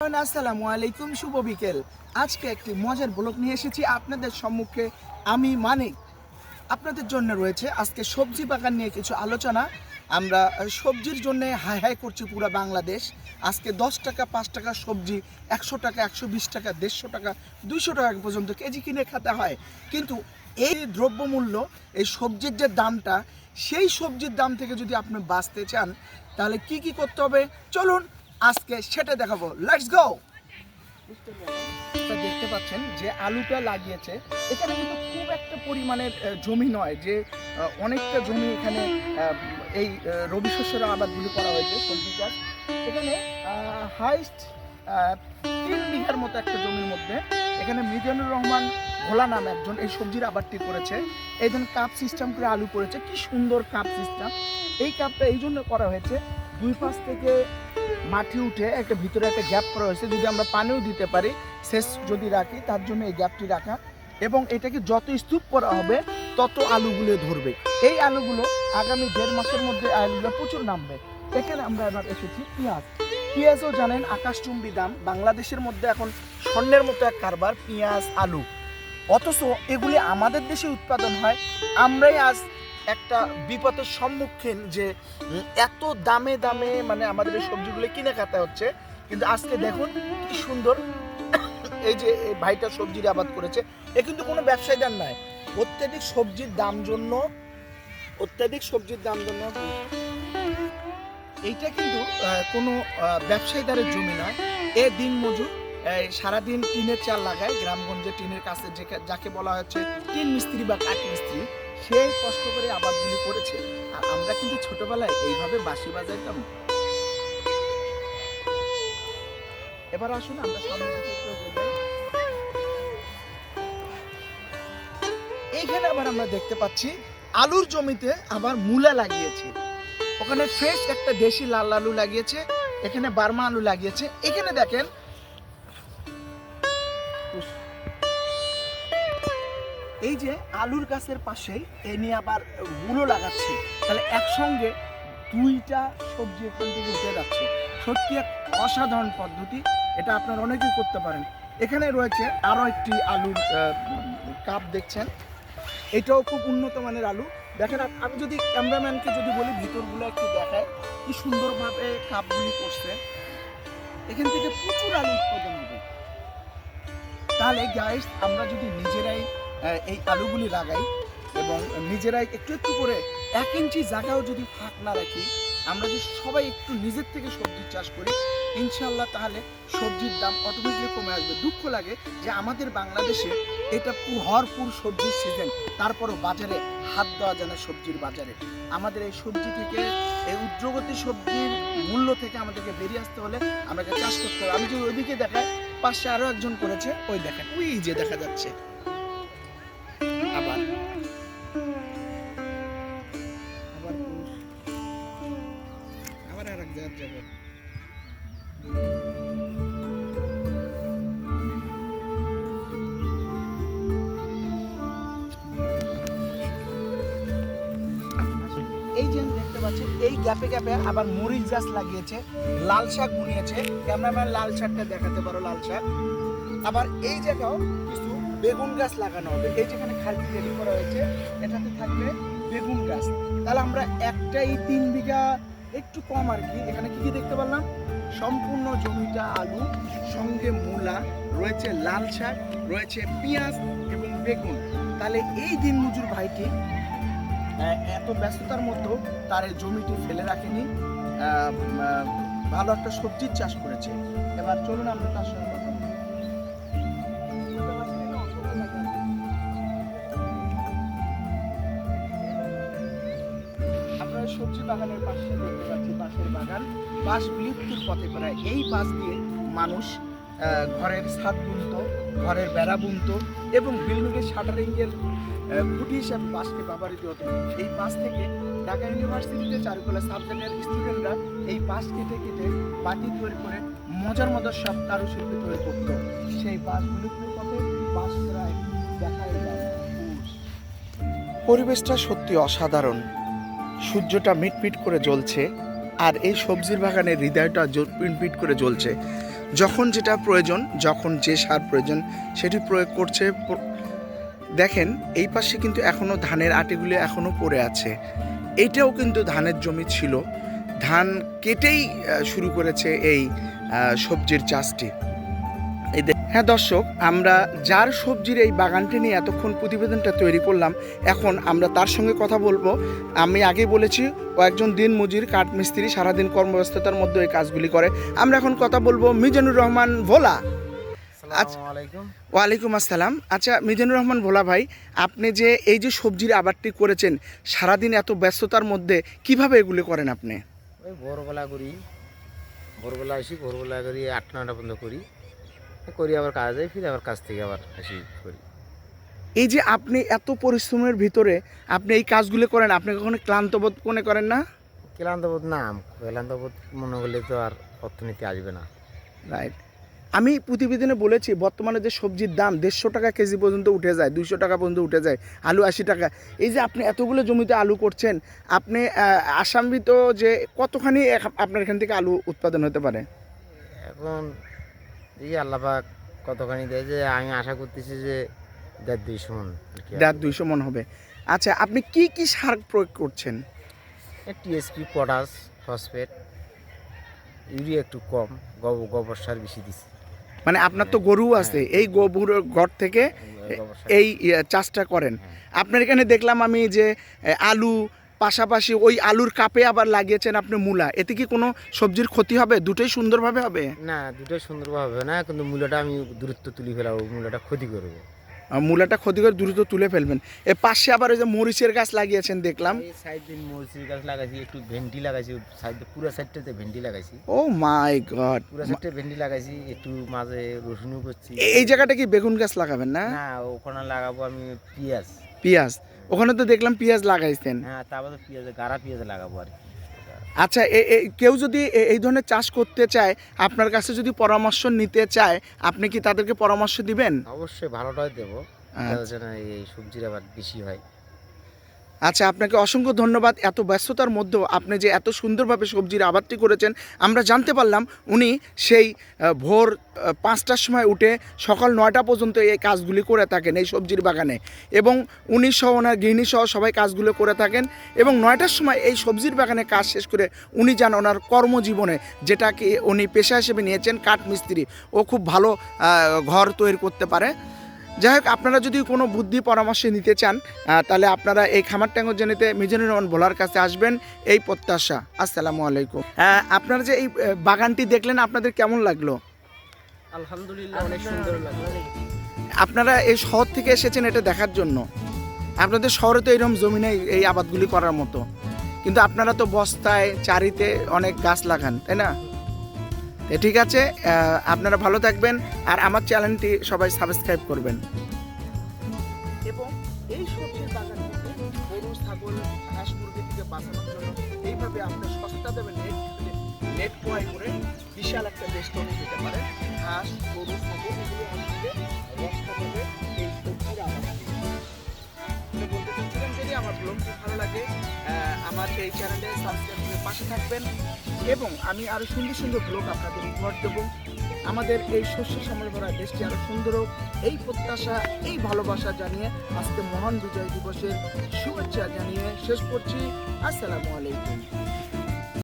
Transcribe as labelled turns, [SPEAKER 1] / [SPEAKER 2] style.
[SPEAKER 1] আসসালামু আলাইকুম, শুভ বিকেল। আজকে একটি মজার ব্লগ নিয়ে এসেছি আপনাদের সম্মুখে। আমি মানিক। আপনাদের জন্য রয়েছে আজকে সবজি বাগান নিয়ে কিছু আলোচনা। আমরা সবজির জন্য হাই হাই করছি পুরো বাংলাদেশ। আজকে দশ টাকা, পাঁচ টাকা সবজি, একশো টাকা, একশো বিশ টাকা, দেড়শো টাকা, দুইশো টাকা পর্যন্ত কেজি কিনে খেতে হয়। কিন্তু এই দ্রব্যমূল্য, এই সবজির যে দামটা, সেই সবজির দাম থেকে যদি আপনি বাঁচতে চান, তাহলে কি কি করতে হবে? চলুন আজকে সেটা দেখাবো। লেটস গো দেখতে পাচ্ছেন যে আলুটা লাগিয়েছে। এখানে কিন্তু খুব একটা পরিমাণের জমি নয় যে অনেকটা জমি এখানে এই রবি শস্যের আবাদগুলি করা হয়েছে, সবজি চাষ। এখানে হাইস্ট তিন বিঘার মতো একটা জমির মধ্যে এখানে মিজানুর রহমান ভোলা নাম একজন এই সবজির আবাদটি করেছে। এই কাপ সিস্টেম করে আলু করেছে। কি সুন্দর কাপ সিস্টেম এই কাপটা এই জন্য করা হয়েছে দুই পাশ থেকে মাটি উঠে একটা ভিতরে একটা গ্যাপ করা হয়েছে। যদি আমরা পানিও দিতে পারি শেষ যদি রাখি, তার জন্য এই গ্যাপটি রাখা। এবং এটাকে যত স্তূপ করা হবে, তত আলুগুলো ধরবে। এই আলুগুলো আগামী দেড় মাসের মধ্যে আলুগুলো প্রচুর নামবে। এখানে আমরা এবার এসেছি পেঁয়াজ। পেঁয়াজও জানেন, আকাশচুম্বী দাম। বাংলাদেশের মধ্যে এখন স্বর্ণের মতো এক কারবার, পেঁয়াজ, আলু। অথচ এগুলি আমাদের দেশে উৎপাদন হয়। আমরাই আজ একটা বিপদের সম্মুখীন যে এত দামে দামে মানে আমাদের এই সবজিগুলো কিনে খেতে হচ্ছে। কিন্তু আজকে দেখুন কি সুন্দর এই যে ভাইটা সবজির আবাদ করেছে। এ কিন্তু কোনো ব্যবসায়ীদার নয়। অত্যাধিক সবজির দাম জন্য, অত্যাধিক সবজির দাম জন্য এইটা কিন্তু কোনো ব্যবসায়ীদারের জমি নয়। এ দিন মজুর সারাদিন টিনের চাল লাগায়, গ্রামগঞ্জে টিনের কাছে যাকে বলা হচ্ছে টিন মিস্ত্রি বা কাঠ মিস্ত্রি। সে কষ্ট করে আবাদগুলি করেছে। আর আমরা কিন্তু ছোটবেলায় এইভাবে বাঁশি বাজাইতাম। এবার আসুন, আমরা এইখানে আবার আমরা দেখতে পাচ্ছি, আলুর জমিতে আবার মূলা লাগিয়েছে। ওখানে ফ্রেশ একটা দেশি লাল আলু লাগিয়েছে, এখানে বার্মা আলু লাগিয়েছে। এখানে দেখেন এই যে আলুর গাছের পাশে এ নিয়ে আবার মূলো লাগাচ্ছে। তাহলে একসঙ্গে দুইটা সবজি এখান থেকে উঠে যাচ্ছে। সত্যি এক অসাধারণ পদ্ধতি, এটা আপনারা অনেকেই করতে পারেন। এখানে রয়েছে আরও একটি আলুর কাপ দেখছেন। এটাও খুব উন্নত মানের আলু। দেখেন আমি যদি ক্যামেরাম্যানকে যদি বলি, ভিতরগুলো একটু দেখায় কি সুন্দরভাবে কাপগুলি করছে। এখান থেকে প্রচুর আলু উৎপাদন হবে। তাহলে গাইস আমরা যদি নিজেরাই এই আলুগুলি লাগাই এবং নিজেরাই একটু একটু করে এক ইঞ্চি জায়গাও যদি ফাঁক না রাখি, আমরা যদি সবাই একটু নিজের থেকে সবজি চাষ করি ইনশাল্লাহ তাহলে সবজির দাম অটোমেটিকলি কমে আসবে। দুঃখ লাগে যে আমাদের বাংলাদেশে এটা ভরপুর সবজির সিজন তারপরও বাজারে হাত দেওয়া যায় না সবজির বাজারে। আমাদের এই সবজি থেকে, এই উদ্রগতি সবজির মূল্য থেকে আমাদেরকে বেরিয়ে আসতে হলে আমাকে চাষ করতে হবে। আমি যে ওইদিকে দেখাই, পাশে আরও একজন করেছে, ওই দেখেন, ওই যে দেখা যাচ্ছে। এই যে দেখতে এই গ্যাপে গ্যাপে আবার মরিচ গাছ লাগিয়েছে, লাল শাক বুনিয়েছে। ক্যামেরাম্যান লাল শাকটা দেখাতে পারো, লাল শাক। আবার এই জায়গাও কিছু বেগুন গাছ লাগানো হবে। এই যেখানে খালটি রেডি করা হয়েছে, এটাতে থাকবে বেগুন গাছ। তাহলে আমরা একটাই তিন বিঘা একটু কম আর কি। এখানে কি কি দেখতে পারলাম? সম্পূর্ণ জমিটা আলু, সঙ্গে মূলা, রয়েছে লাল শাক, রয়েছে পেঁয়াজ এবং বেগুন। তাহলে এই দিন দিনমজুর ভাইটি এত ব্যস্ততার মধ্যেও তার এই জমিটি ফেলে রাখেনি। ভালো একটা সবজির চাষ করেছে। এবার চলুন আমরা তার সঙ্গে সবজি বাগানের পাশে দেখতে পাচ্ছি বাঁশের বাগান। বাঁশ বিলুপ্তির পথে প্রায় এই বাঁশ দিয়ে মানুষ ঘরের ছাদ বুনত, ঘরের বেড়া বুনত এবং বিল্ডিংয়ের শাটারিংয়ের খুঁটি হিসাবে বাঁশকে ব্যবহৃত হতো। এই বাস থেকে ঢাকা ইউনিভার্সিটিতে চারুকলা সাবজেক্টের স্টুডেন্টরা এই বাঁশ কেটে কেটে বাটি তৈরি করে মজার মজার সব কারুশিল্পী তৈরি করতো। সেই বাসগুলির পথে বাস প্রায় দেখাই যায় পরিবেশটা সত্যি অসাধারণ। সূর্যটা মিটমিট করে জ্বলছে আর এই সবজির বাগানের হৃদয়টা পিটপিট করে জ্বলছে। যখন যেটা প্রয়োজন, যখন যে সার প্রয়োজন, সেটি প্রয়োগ করছে দেখেন, এই পাশে কিন্তু এখনও ধানের আটিগুলি এখনও পড়ে আছে। এইটাও কিন্তু ধানের জমি ছিল। ধান কেটেই শুরু করেছে এই সবজির চাষটি। হ্যাঁ দর্শক আমরা যার সবজির এই বাগানটি নিয়ে এতক্ষণ প্রতিবেদনটা তৈরি করলাম এখন আমরা তার সঙ্গে কথা বলব। আমি আগে বলেছি ও একজন দিন মজুর কাঠমিস্ত্রি সারাদিন কর্মব্যস্ততার মধ্যে এই কাজগুলি করে। আমরা এখন কথা বলব মিজানুর রহমান ভোলা। আচ্ছা। ওয়ালাইকুম আসসালাম। আচ্ছা মিজানুর রহমান ভোলা ভাই আপনি যে এই যে সবজির আবারটি করেছেন সারাদিন এত ব্যস্ততার মধ্যে কীভাবে এগুলি করেন আপনি?
[SPEAKER 2] ওই ভোরবেলা করি। ভোরবেলা আসি ভোরবেলা করি আটটা নটা পর্যন্ত করি। করি আবার কাজ যাই ফিরে আবার কাজ থেকে আবার আসি করি।
[SPEAKER 1] এই যে আপনি এত পরিশ্রমের ভিতরে আপনি এই কাজগুলো করেন আপনি কখনো ক্লান্ত বোধ মনে করেন না?
[SPEAKER 2] ক্লান্তবোধ না ক্লান্তবোধ মনে করলে তো আর অর্থনীতি আসবে না।
[SPEAKER 1] রাইট আমি প্রতিবেদনে বলেছি বর্তমানে যে সবজির দাম দেড়শো টাকা কেজি পর্যন্ত উঠে যায় দুইশো টাকা পর্যন্ত উঠে যায় আলু আশি টাকা। এই যে আপনি এতগুলো জমিতে আলু করছেন আপনি আহ, আসামবিত যে কতখানি আপনার এখান থেকে আলু উৎপাদন হতে পারে?
[SPEAKER 2] এখন এই আল্লাপাক কতখানি দেয় যে আমি আশা করতেছি যে দেড় দুইশো মন
[SPEAKER 1] দেড় দুইশো মন হবে। আচ্ছা আপনি কি কি সার প্রয়োগ করছেন?
[SPEAKER 2] টিএসপি পটাশ ফসফেট ইউরিয়া একটু কম গব- গোবর সার বেশি দিছি।
[SPEAKER 1] মানে আপনার তো গরু আছে এই গোবর ঘর থেকে এই চাষটা করেন।
[SPEAKER 2] হ্যাঁ।
[SPEAKER 1] আপনার এখানে দেখলাম আমি যে আলু পাশাপাশি ওই আলুর কাপে আবার লাগিয়েছেন আপনি মূলা। এতে কি কোনো সবজির ক্ষতি হবে? দুটোই সুন্দরভাবে হবে?
[SPEAKER 2] না দুটোই সুন্দরভাবে হবে না। কিন্তু মূলাটা আমি দূরত্ব তুলে ফেলাবো মূলাটা ক্ষতি করব।
[SPEAKER 1] মূলাটা ক্ষতি করে দ্রুত তুলে ফেলবেন। এ পাশে আবার ওই যে মরিচের গাছ লাগিয়েছেন দেখলাম।
[SPEAKER 2] সাইড মরিচের গাছ লাগাইছি একটু ভেন্ডি লাগাইছি সাইড পুরো সাইডটাতে ভেন্ডি লাগাইছি।
[SPEAKER 1] ও মাই গড
[SPEAKER 2] পুরো সাইডটা ভেন্ডি লাগাইছি একটু মাঝে রসুনও করছি।
[SPEAKER 1] এই জায়গাটা কি বেগুন গাছ লাগাবেন না?
[SPEAKER 2] না ওখানে লাগাবো আমি পেঁয়াজ।
[SPEAKER 1] পেঁয়াজ। ওখানে তো দেখলাম পেঁয়াজ লাগাইছেন।
[SPEAKER 2] হ্যাঁ তারপরে পেঁয়াজ গাড়া পেঁয়াজ লাগাবো আর কি।
[SPEAKER 1] আচ্ছা কেউ যদি এ- এই ধরনের চাষ করতে চায় আপনার কাছে যদি পরামর্শ নিতে চায় আপনি কি তাদেরকে পরামর্শ দিবেন?
[SPEAKER 2] অবশ্যই ভালোটাই দেবো।
[SPEAKER 1] আচ্ছা।
[SPEAKER 2] এই সবজির আবার বেশি হয়।
[SPEAKER 1] আচ্ছা আপনাকে অসংখ্য ধন্যবাদ। এত ব্যস্ততার মধ্যেও আপনি যে এত সুন্দরভাবে সবজির আবাদটি করেছেন, আমরা জানতে পারলাম উনি সেই ভোর পাঁচটার সময় উঠে সকাল নয়টা পর্যন্ত এই কাজগুলি করে থাকেন, এই সবজির বাগানে। এবং উনি সহ ওনার গৃহিণী সহ সবাই কাজগুলো করে থাকেন এবং নয়টার সময় এই সবজির বাগানে কাজ শেষ করে উনি যান ওনার কর্মজীবনে, যেটাকে উনি পেশা হিসেবে নিয়েছেন কাঠমিস্ত্রি। ও খুব ভালো ঘর তৈরি করতে পারে। যাই হোক আপনারা যদি কোনো বুদ্ধি পরামর্শ নিতে চান তাহলে আপনারা এই খামার ট্যাঙ্গজনিতে মিজানুর রহমান ভোলার কাছে আসবেন। এই প্রত্যাশা। আসসালামু আলাইকুম। আপনারা যে এই বাগানটি দেখলেন আপনাদের কেমন লাগল?
[SPEAKER 2] আলহামদুলিল্লাহ অনেক সুন্দর লাগল।
[SPEAKER 1] আপনারা এই শহর থেকে এসেছেন এটা দেখার জন্য। আপনাদের শহরে তো এরকম জমি নেই এই আবাদগুলি করার মতো। কিন্তু আপনারা তো বস্তায় চারিতে অনেক গাছ লাগান তাই না? ঠিক আছে আপনারা ভালো থাকবেন আর আমার চ্যানেলটি সবাই সাবস্ক্রাইব করবেন। এবং এই সবজির বাগানটিতে গরু, ছাগল, হাঁস, মুরগি থেকে বাঁচানোর জন্য এইভাবে আপনি সস্তা দেবেন নেট ক্রয় করে বিশাল একটা তৈরি দিতে পারে হাঁস, গরু, ছাগল, এগুলো রক্ষা করবে এই সবজির ব্লগটি ভালো লাগে আমার এই চ্যানেলে সাবস্ক্রাইব করে পাশে থাকবেন এবং আমি আরও সুন্দর সুন্দর ব্লগ আপনাদের উপহার দেবো। আমাদের এই শস্য ভরা দেশটি আরও সুন্দর হোক, এই প্রত্যাশা, এই ভালোবাসা জানিয়ে আজকে মহান বিজয় দিবসের শুভেচ্ছা জানিয়ে শেষ করছি। আসসালামু আলাইকুম।